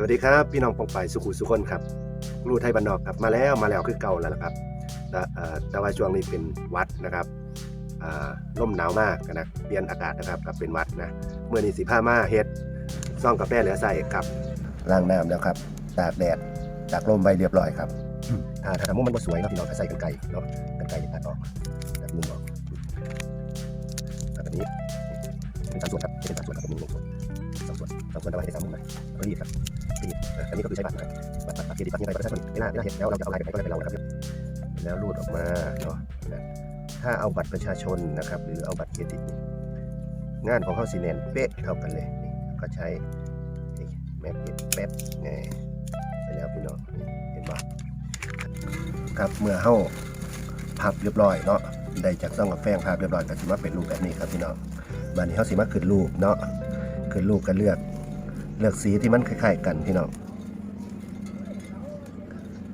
สวัสดีครับ พี่น้องปองไปสุขุสุคนครับรูไทยบ้านนอกครับมาแล้วมาแล้วคือเก่าแล้วนะครับแต่เอ่อแต่ว่าช่วงนี้เป็นหวัดนะครับอ่าร่มหนาวมากนะเปลี่ยนอากาศนะครับกับเป็นหวัดนะเมื่อนี้สีผ้ามาเฮ็ดซ่องกาแฟเหลือใส่ครับล้างน้ำแล้วครับ ตากแดดตากลมไว้เรียบร้อยครับถ้าถ้ามุมมันบ่สวยเนาะพี่น้องก็ใส่กันไก่เนาะกันไก่ตัดออกตัดมุมออกแบบนี้เป็นสามส่วนครับเป็นสามส่วนครับเป็นมุมสองส่วนสองส่วนแต่ว่าให้ได้สามมุมนะแล้วรีดครับรีดเอันนี้ก็คือใช้บัตรนะบัตรบัตรเครดิตบัตรนี้ไปก็ใช้คนเวลาเวลาเห็นแล้วเราจะเอาลายไปก็เลยเป็นเรานะครับแล้วรูดออกมาเนาะถ้าเอาบัตรประชาชนนะครับ หรือเอาบัตรเครดิตนี่งานของเขาสีแนนเป๊ะเท่ากันเลยนี่ก็ใช้แม็กเก็ตแป๊บไงใช่แล้วพี่น้องเห็นไหมครับเมื่อเข้าพับเรียบร้อยเนาะได้จากซ่องกับแฟงภาพเรียบร้อยก็ถือว่าเป็นรูปแบบนี้ครับพี่น้องบันนี้เขาสีมาขึ้นรูปเนาะขึ้นรูปก็เลือก เลือกสีที่มันคล้ายๆกันพี่น้อง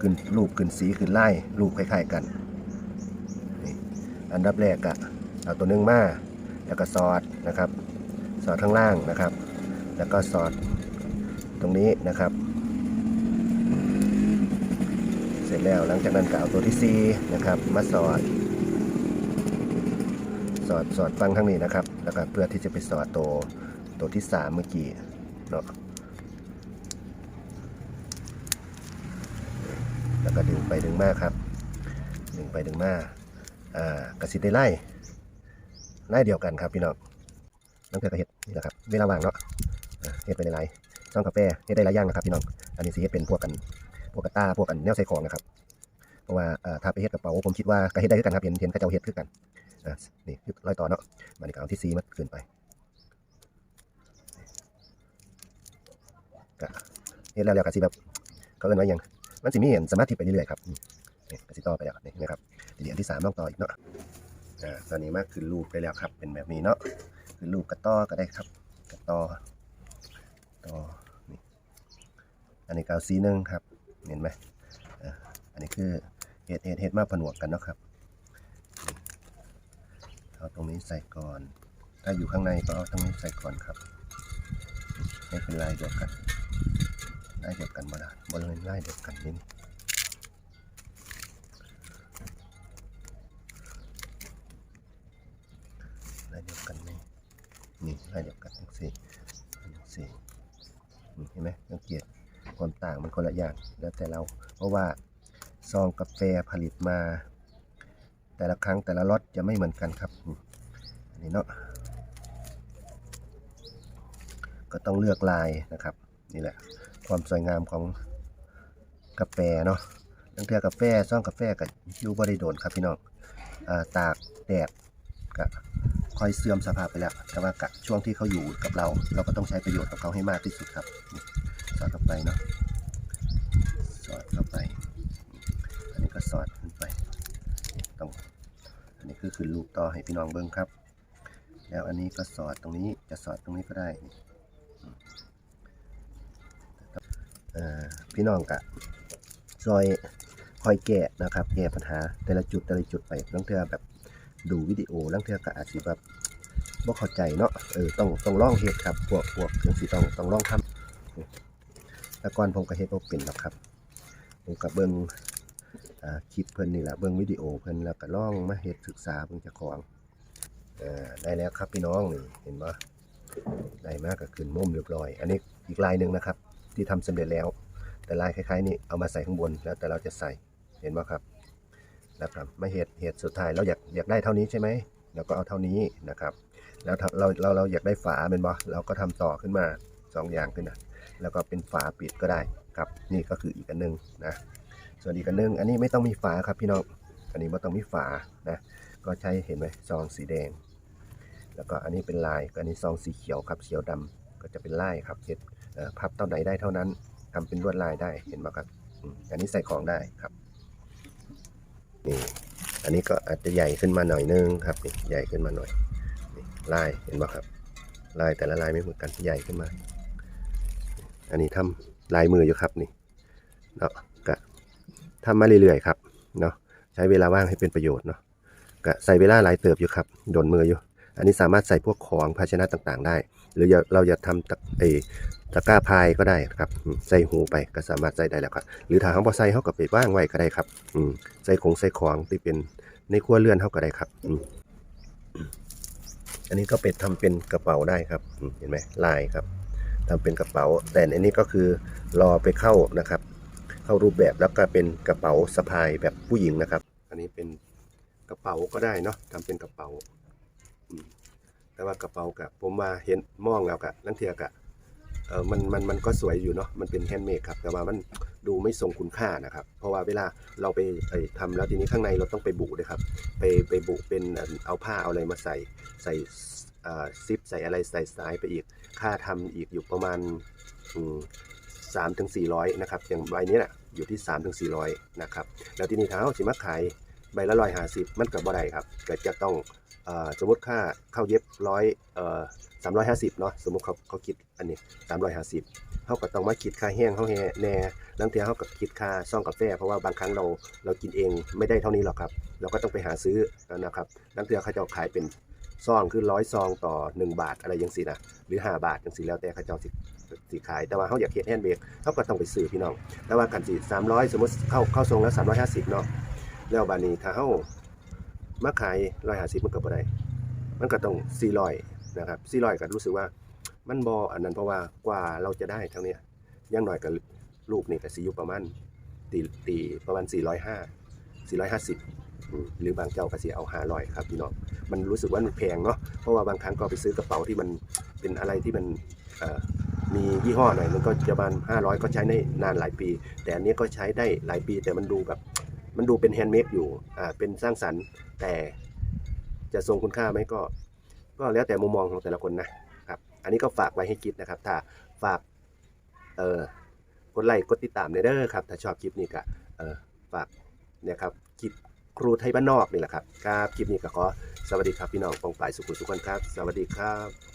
ขึ้นรูปขึ้นสีขึ้นไล่รูปคล้ายๆกัน อันดับแรกอะเอาตัวนึงมาแล้วก็สอดนะครับ สอดข้างล่างนะครับ แล้วก็สอดตรงนี้นะครับ เสร็จแล้วหลังจากนั้นก็เอาตัวที่สี่นะครับ มาสอด สอดสอดฟังข้างนี้นะครับ แล้วก็เพื่อที่จะไปสอดตัวตัวที่สามเมื่อกี้เนาะ แล้วก็ดึงไปดึงมาครับ ดึงไปดึงมาอ่ากระสิได้ไล่ไล่เดียวกันครับพี่น้องน้องเกลือกระเห็ดนี่แหละครับเวลาว่างเนาะเห็ดไปหลายๆซ่องกาแฟเห็ดได้หลายอย่างนะครับพี่น้องอันนี้สิเห็ดเป็นพวกกันพวกกระต้าพวกกันแนวใส่ของนะครับเพราะว่าอ่าถ้าไปเห็ดกระเป๋าผมคิดว่ากระเห็ดได้คือกันครับเห็นเห็นกระเจ้าเห็ดคือกันอ่านี่ร้อยต่อเนาะมันก็เอาที่ซีมาขึ้นไปเฮ็ดแล้วแล้วก็สิแบบเขาเอิ้นว่ายัง มันสิมีเห็นสมาธิไปเรื่อยๆครับนี่นี่ก็สิต่อไปแล้วนี่นะครับทีนี้อันที่สามต้องต่ออีกเนาะอ่าตอนนี้มาขึ้นรูปไปแล้วครับ เป็นแบบนี้เนาะขึ้นรูปกระต่อก็ได้ครับ กระต่อต่อนี่อันนี้ก็เอาสีหนึงครับ เห็นไหมอ่าอันนี้คือเฮ็ดเฮ็ดเฮ็ดมาผนวกกันเนาะครับเอาตรงนี้ใส่ก่อน ถ้าอยู่ข้างในก็เอาตรงนี้ใส่ก่อนครับ ให้เป็นลายเดียวกัน ลายเดียวกันบ่ได้บริเวณลายเดียวกันนี่ไลายเดียวกันนี่นี่ลายเดียวกันทั้งสี่ทั้งสี่เห็นไหมสังเกตความต่างมันคนละอย่างแล้วแต่เราเพราะว่าซองกาแฟผลิตมา แต่ละครั้งแต่ละรสจะไม่เหมือนกันครับอันนี้เนาะก็ต้องเลือกลายนะครับ นี่แหละ ความสวยงามของกาแฟเนาะตั้งแต่กาแฟซ่องกาแฟกับยูบริโดนครับพี่น้องอาตากแดดก็ค่อยเสื่อมสภาพไปแล้ว แต่ว่ากะช่วงที่เขาอยู่กับเรา เราก็ต้องใช้ประโยชน์กับเขาให้มากที่สุดครับสอดเข้าไปเนาะสอดเข้าไป อันนี้ก็สอดขึ้นไปต้องอันนี้คือคือลูกต่อให้พี่น้องเบิ้งครับ แล้วอันนี้ก็สอดตรงนี้จะสอดตรงนี้ก็ได้ พี่น้องกะซอยคอยแก้นะครับแก้ปัญหาแต่ละจุดแต่ละจุดไปลังเทือแบบดูวิดีโอลังเทือก็อาจสิแบบบ่เข้าใจเนาะเออต้องต้องลองเฮ็ดครับพวกพวกจังสิต้องต้องลองทำแต่ก่อนผมก็เฮ็ดบ่เป็นหรอกครับผมก็เบิ่งอ่าคลิปเพิ่นนี่แหละเบิ่งวิดีโอเพิ่นแล้วก็ลองมาเฮ็ดศึกษาเบิ่งจ้าของอได้แล้วครับพี่น้องนี่เห็นบ่ได้มากก็ขึ้นมุมเรียบร้อย อันนี้อีกลายหนึ่งนะครับ ที่ทำสำเร็จแล้ว แต่ลายคล้ายๆนี่เอามาใส่ข้างบนแล้วแต่เราจะใส่เห็นไหมครับแล้วครับมาเหตุเหตุสุดท้ายเราอยากอยากได้เท่านี้ใช่ไหมเราก็เอาเท่านี้นะครับ แล้วเราเราเราอยากได้ฝาเป็นบ่เราก็ทำต่อขึ้นมาสองอย่างขึ้นนะแล้วก็เป็นฝาปิดก็ได้ครับ นี่ก็คืออีกอันหนึงนะส่วนอีกอันหนึง อันนี้ไม่ต้องมีฝาครับพี่น้องอันนี้ไม่ต้องมีฝานะก็ใช้เห็นไหมซองสีแดง แล้วก็อันนี้เป็นลายอันนี้ซองสีเขียวครับเขียวดำก็จะเป็นลายครับเห็ดพับเท่าไหนได้เท่านั้น ทำเป็นลวดลายได้เห็นไหมครับอันนี้ใส่ของได้ครับนี่อันนี้ก็อาจจะใหญ่ขึ้นมาหน่อยนึงครับนี่ใหญ่ขึ้นมาหน่อยนี่ลายเห็นไหมครับลายแต่ละลายไม่เหมือนกันใหญ่ขึ้นมา อันนี้ทำลายมืออยู่ครับนี่เนาะก็ทำมาเรื่อยๆครับเนาะใช้เวลาว่างให้เป็นประโยชน์เนาะก็ใส่เวลาหลายเติบอยู่ครับโดนมืออยู่ อันนี้สามารถใส่พวกของภาชนะต่างๆ ได้ หรือเราจะทำตะเอตะกร้าพายก็ได้ครับใส่หูไปก็สามารถใส่ได้แล้วครับ หรือถ้าเขาบ่ใส่เขาก็ไปว่างไว้ก็ได้ครับอืใส่ของใส่ของที่เป็นในครัวเรือนเขาก็ได้ครับอืมอันนี้ก็เป็นทำเป็นกระเป๋าได้ครับเห็นไหมลายครับทำเป็นกระเป๋า แต่อันนี้ก็คือรอไปเข้านะครับ เข้ารูปแบบแล้วก็เป็นกระเป๋าสะพายแบบผู้หญิงนะครับ อันนี้เป็นกระเป๋าก็ได้เนาะทำเป็นกระเป๋า แต่ว่ากระเป๋ากับผมมาเห็นมองแล้วกะลังเทียกะเออมันมันมันก็สวยอยู่เนาะมันเป็นแฮนด์เมดครับ แต่ว่ามันดูไม่ทรงคุณค่านะครับ เพราะว่าเวลาเราไปทำแล้วทีนี้ข้างในเราต้องไปบุด้วยครับ ไปไปบุเป็นเอาผ้าเอาอะไรมาใส่ใส่ซิปใส่อะไรใส่สายไปอีก ค่าทำอีกอยู่ประมาณสามถึงสี่ร้อยนะครับอย่างใบนี้แหละอยู่ที่สามถึงสี่ร้อยนะครับ แล้วทีนี้ถ้าเขาสิมาขาย ใบละร้อยห้าสิบมันก็บ่ได้ครับก็จะต้องสมมติค่าเข้าเย็บร้อยสามร้อยห้าสิบเนาะสมมติเขาเขาคิดอันนี้สามร้อยห้าสิบเขาก็ต้องมาคิดค่าแห้งเขาแห่แน่ลังเทียเขาก็คิดค่าซ่องกาแฟ เพราะว่าบางครั้งเราเรากินเองไม่ได้เท่านี้หรอกครับ เราก็ต้องไปหาซื้อนะครับลังเทียเขาจะขายเป็นซองคือร้อยซองต่อ 1 บาทอะไรยังสินะหรือ 5 บาทยังสิแล้วแต่เขาเจ้าสิสิขาย แต่ว่าเขาอยากเฮ็ดแฮนด์เบกเขาก็ต้องไปซื้อพี่น้องแต่ว่ากันสิ300สมมติเข้าเข้าทรงแล้ว350เนาะ แล้วบานี้ถ้าเฮามาขาย150มันก็บ่ได้ มันก็ต้อง400นะครับ400ก็รู้สึกว่ามันบ่อันนั้นเพราะว่ากว่าเราจะได้ทั้งเนี้ยย่างน้อยก็ลูกนี่ก็สิอยู่ประมาณตีตีประมาณ 405 450อืมหรือบางเจ้าก็สิเอา 500 ครับพี่น้องมันรู้สึกว่ามันแพงเนาะเพราะว่าบางครั้งก็ไปซื้อกระเป๋าที่มันเป็นอะไรที่มันมียี่ห้อหน่อยมันก็จะประมาณ500 ก็ใช้ได้นานหลายปี แต่อันนี้ก็ใช้ได้หลายปีแต่มันดูแบบ มันดูเป็นแฮนด์เมดอยู่อ่าเป็นสร้างสรรค์ แต่จะทรงคุณค่าไหมก็ ก็แล้วแต่มุมมองของแต่ละคนนะครับ อันนี้ก็ฝากไว้ให้คิดนะครับ ถ้าฝากเอ่อกดไลค์กดติดตามในเด้อครับ ถ้าชอบคลิปนี้ก็เอ่อฝากเนี่ยครับคลิปครูไทยบ้านนอกนี่แหละครับครับคลิปนี้ก็ขอสวัสดีครับพี่น้องปองฝ่ายสุขุสุขคนครับ สวัสดีครับ